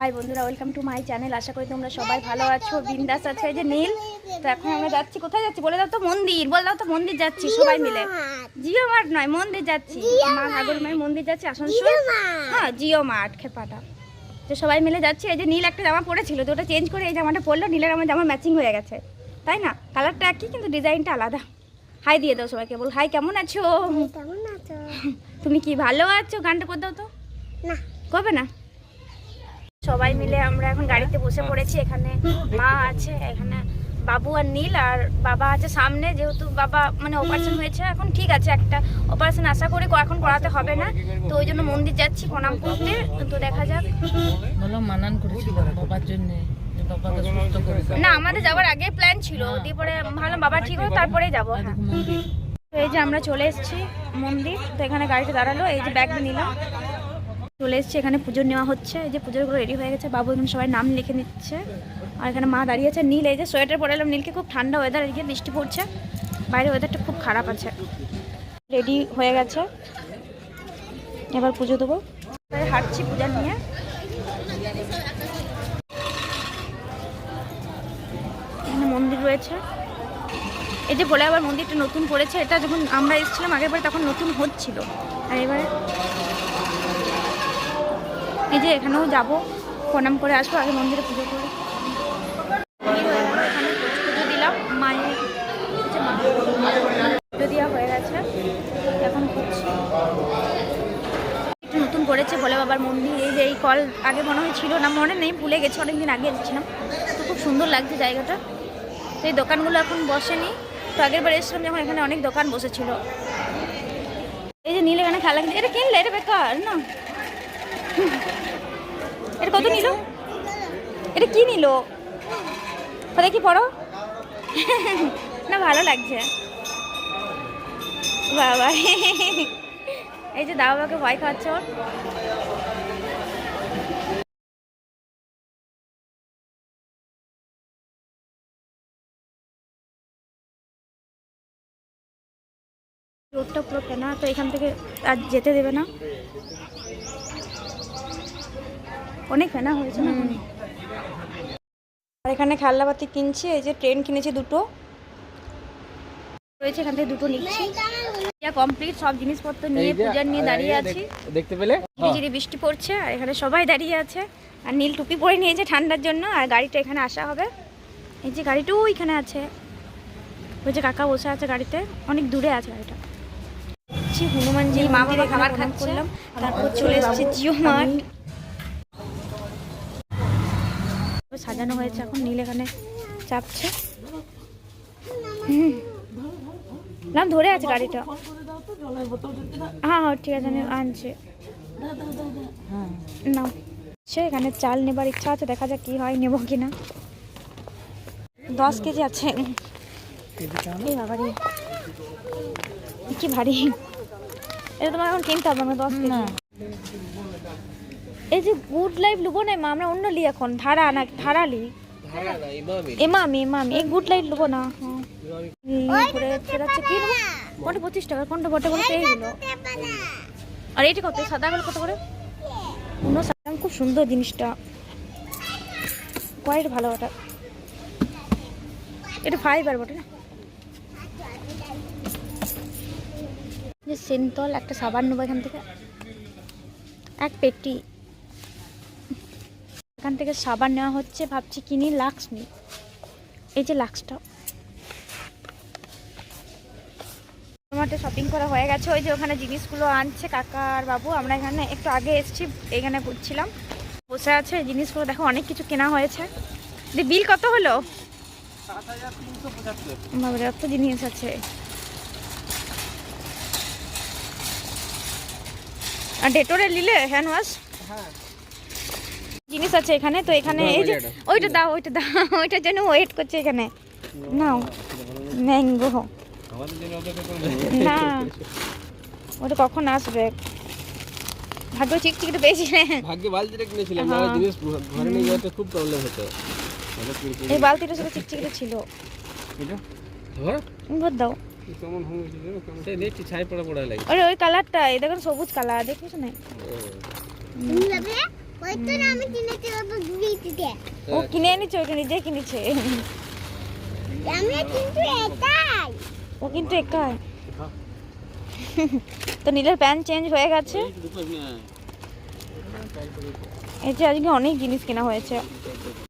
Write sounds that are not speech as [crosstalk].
High বন্ধুরা welcome to my channel আশা করি তোমরা সবাই ভালো আছো। বিন্দাস আছো এই যে নীল। তো এখন আমরা যাচ্ছি। কোথায় যাচ্ছি? বলে দাও তো মন্দির। বলে দাও তো মন্দির যাচ্ছি সবাই মিলে। জিও মার্ট। নয় মন্দির যাচ্ছি। মা ঠাকুর মায়ের মন্দির যাচ্ছি আসানসোল। হ্যাঁ জিও মার্ট খেপাটা। তো সবাই মিলে যাচ্ছি। এই যে নীল একটা জামা পরেছিল তো ওটা চেঞ্জ করে এই জামাটা পরলো। নীলের আমার জামা ম্যাচিং হয়ে গেছে। তাই না? কালারটা একই কিন্তু ডিজাইনটা আলাদা। হাই দিয়ে দাও সবাইকে। বল হাই কেমন আছো? কেমন আছো? তুমি কি ভালো আছো? গানটা করে দাও তো। না। কবে না? সবাই মিলে আমরা এখন গাড়িতে বসে পড়েছি এখানে মা আছে এখানে বাবু আর নীল আর বাবা আছে সামনে যেহেতু বাবা মানে অপারেশন হয়েছে এখন ঠিক আছে একটা অপারেশন আশা করি এখন করাতে হবে না। তো ওই জন্য মন্দির যাচ্ছি প্রণাম করতে তো দেখা যাক। বলো মানান করেছিল বাবার জন্য যে বাবাকে সুস্থ করে দাও। না আমাদের যাওয়ার আগে প্ল্যান ছিল দিয়ে পরে ভাবলাম বাবা ঠিক হলো তারপরেই যাব হ্যাঁ। তো এই যে আমরা চলে এসেছি মন্দির তো এখানে গাড়িটা দাঁড়াল এই যে ব্যাগ নিলাম। চলে এসেছি, এখানে পুজো নেওয়া হচ্ছে। এই যে পুজোগুলো রেডি হয়ে গেছে, বাবু এখানে সবাই নাম লিখে নিচ্ছে। আর এখানে মা দাঁড়িয়ে আছে, নীল, এই যে সোয়েটার পরে এলাম। নীলকে খুব ঠান্ডা ওয়েদার এদিকে বৃষ্টি পড়ছে। বাইরে ওয়েদারটা খুব খারাপ আছে। রেডি হয়ে গেছে। এবার পুজো দেবো। হাঁটছি পূজা নিয়ে। এখানে মন্দির রয়েছে। এই যে বলে আবার মন্দিরটা নতুন করেছে এটা যখন আমরা এসেছিলাম আগের তখন নতুন হচ্ছিল। আর এবারে এই যে এখানেও যাব, প্রণাম করে আসব, আগে মন্দিরে পুজো করে পুজো দিলাম, মায়ের পুজো দেওয়া হয়ে গেছে, এখন করছি। একটু নতুন করেছে, বলে বাবার মন্দির, এই যে এই কল আগে মনে হয় ছিল না, মনে নেই, ভুলে গেছে, অনেকদিন আগে এসেছিলাম তো খুব সুন্দর লাগছে জায়গাটা। তো এই দোকানগুলো এখন বসেনি। তো আগের বার এসেছিলাম যখন এখানে অনেক দোকান বসেছিল। এই যে নীল এখানে খেলা এটা কিনলে? এটা বেকার, না? এটা কত নিল? এটা কি নিল? কোথায় কি পড়ো? না, ভালো লাগছে। বাবা। এই যে দাও বাবাকে ভয় খাওয়াচ্ছ রোডটা পুরো কেনা তো এখান থেকে আর যেতে দেবে না। অনেক ফেনা হয়েছে না আর এখানে খেলনাপাতি কিনছি এই যে ট্রেন কিনেছি দুটো। রয়েছে এখান থেকে দুটো নিচ্ছি। কমপ্লিট সব জিনিসপত্র নিয়ে পূজার নিয়ে দাঁড়িয়ে আছি। দেখতে পেলে? ঝিরিঝিরি বৃষ্টি পড়ছে আর এখানে সবাই দাঁড়িয়ে আছে। আর নীল টুপি পরে নিয়েছে ঠান্ডার জন্য আর গাড়িটা এখানে আসা হবে। এই যে গাড়িটা ওইখানে আছে। ওই যে কাকা বসে আছে গাড়িতে অনেক দূরে আছে গাড়িটা। হনুমানজি মা বাবা খাবার খাচ্ছিলাম তারপর চলে এসেছে জিও মার্ট। সাজানো হয়েছে, এখন নীল এখানে চাপছে। নাম ধরে আছে গাড়িটা। হ্যাঁ হ্যাঁ ঠিক আছে, আমি আনছি। না, সে এখানে চাল নেবার ইচ্ছা আছে, দেখা যাক কি হয়, নেব কিনা। দশ কেজি আছে। কি ভারী। এটা তোমার এখন কিনতে হবে আমরা দশ কেজি। এই যে গুড লাইফ লুবো না মা আমরা অন্য লি এখন ধারা না ধারা লি। এমামি এমামি এই গুড লাইট লুবো না হ্যাঁ। এই ঘুরে যাচ্ছে যাচ্ছে কি কোনটা পঁচিশ টাকা কোনটা বটে বলতে এইগুলো আর এইটা কত সাদা গুলো কত করে? অন্য সাদা খুব সুন্দর জিনিসটা। কোয়ালিটি ভালো ওটা। এটা ফাইবার বটে না? যে সেন্টল একটা সাবান নেব এখান থেকে। এক পেটি। এখান থেকে সাবান নেওয়া হচ্ছে ভাবছি কিনি লাক্স নিই। এই যে লাক্সটা মাঠে শপিং করা হয়ে গেছে ওই যে ওখানে জিনিসগুলো আনছে কাকা আর বাবু। আমরা এখানে একটু আগে এসেছি এখানে ঘুরছিলাম। বসে আছে এই জিনিসগুলো দেখো অনেক কিছু কেনা হয়েছে। বিল কত হলো? বাবারে অত জিনিস আছে। আর ডেটোরে নিলে হ্যান্ড ওয়াশ? জিনিস আছে এখানে তো এখানে এই যে ওইটা দাও ওইটা দাও [laughs] ওইটার জন্য ওয়েট করছে এখানে। নাও ম্যাঙ্গো না ওটা কখন আসবে? ভাগ্য চিকচিকিটা পেয়েছিলে ভাগ্যে বালতিটা কিনেছিলাম হ্যাঁ। নাহলে জিনিস ঘরে নিয়ে যেতে খুব প্রবলেম হতো। এই বালতিটা শুধু চিকচিকিটা ছিল। ধর দাও। কেমন কেমন সেই দেখছি ছাই পড়া পড়া লাগে ওরে ওই কালারটা এই দেখুন সবুজ কালার দেখিস না? ওই তো না আমি কিনেছি ওই ও কিনে এনেছে ওকে নিজে কিনেছে। আমরা কিন্তু এটাই ও কিন্তু একাই। তো নীলের প্যান্ট চেঞ্জ হয়ে গেছে। এই যে আজকে অনেক জিনিস কেনা হয়েছে।